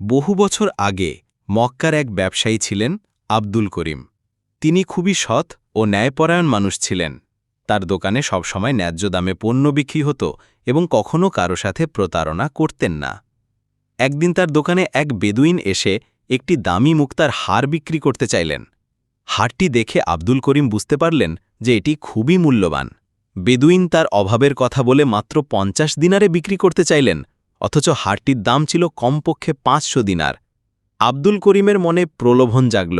বহু বছর আগে মক্কার এক ব্যবসায়ী ছিলেন আব্দুল করিম। তিনি খুবই সৎ ও ন্যায়পরায়ণ মানুষ ছিলেন। তার দোকানে সবসময় ন্যায্য দামে পণ্য বিক্রি হতো এবং কখনও কারও সাথে প্রতারণা করতেন না। একদিন তার দোকানে এক বেদুইন এসে একটি দামি মুক্তার হার বিক্রি করতে চাইলেন। হারটি দেখে আব্দুল করিম বুঝতে পারলেন যে এটি খুবই মূল্যবান। বেদুইন তার অভাবের কথা বলে মাত্র পঞ্চাশ দিনারে বিক্রি করতে চাইলেন অথচ হারটির দাম ছিল কমপক্ষে পাঁচশো দিনার। আব্দুল করিমের মনে প্রলোভন জাগল।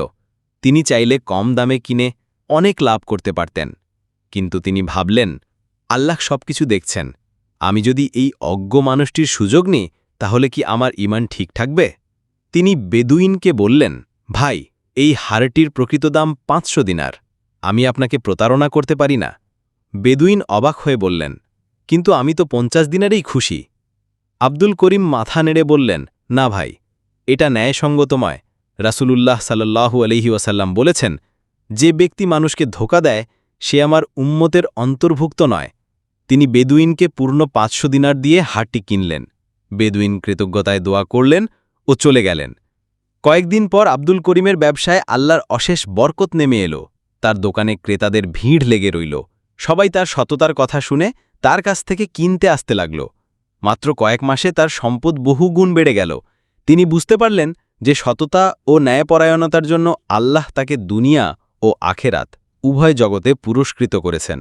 তিনি চাইলে কম দামে কিনে অনেক লাভ করতে পারতেন। কিন্তু তিনি ভাবলেন, আল্লাহ সবকিছু দেখছেন। আমি যদি এই অজ্ঞ মানুষটির সুযোগ নিই, তাহলে কি আমার ইমান ঠিক থাকবে? তিনি বেদুইনকে বললেন, ভাই, এই হারটির প্রকৃত দাম পাঁচশো দিনার। আমি আপনাকে প্রতারণা করতে পারি না। বেদুইন অবাক হয়ে বললেন, কিন্তু আমি তো পঞ্চাশ দিনারেই খুশি। আব্দুল করিম মাথা নেড়ে বললেন, না ভাই, এটা ন্যায়সঙ্গতময়। রাসূলুল্লাহ সাল্লাল্লাহু আলহি ওয়াসাল্লাম বলেছেন, যে ব্যক্তি মানুষকে ধোকা দেয়, সে আমার উম্মতের অন্তর্ভুক্ত নয়। তিনি বেদুইনকে পূর্ণ পাঁচশো দিনার দিয়ে হাটটি কিনলেন। বেদুইন কৃতজ্ঞতায় দোয়া করলেন ও চলে গেলেন। কয়েকদিন পর আব্দুল করিমের ব্যবসায় আল্লাহর অশেষ বরকত নেমে এলো। তার দোকানে ক্রেতাদের ভিড় লেগে রইল। সবাই তার সততার কথা শুনে তার কাছ থেকে কিনতে আসতে লাগল। মাত্র কয়েক মাসে তার সম্পদ বহু গুণ বেড়ে গেল। তিনি বুঝতে পারলেন যে সততা ও ন্যায়পরায়ণতার জন্য আল্লাহ তাকে দুনিয়া ও আখেরাত উভয় জগতে পুরস্কৃত করেছেন।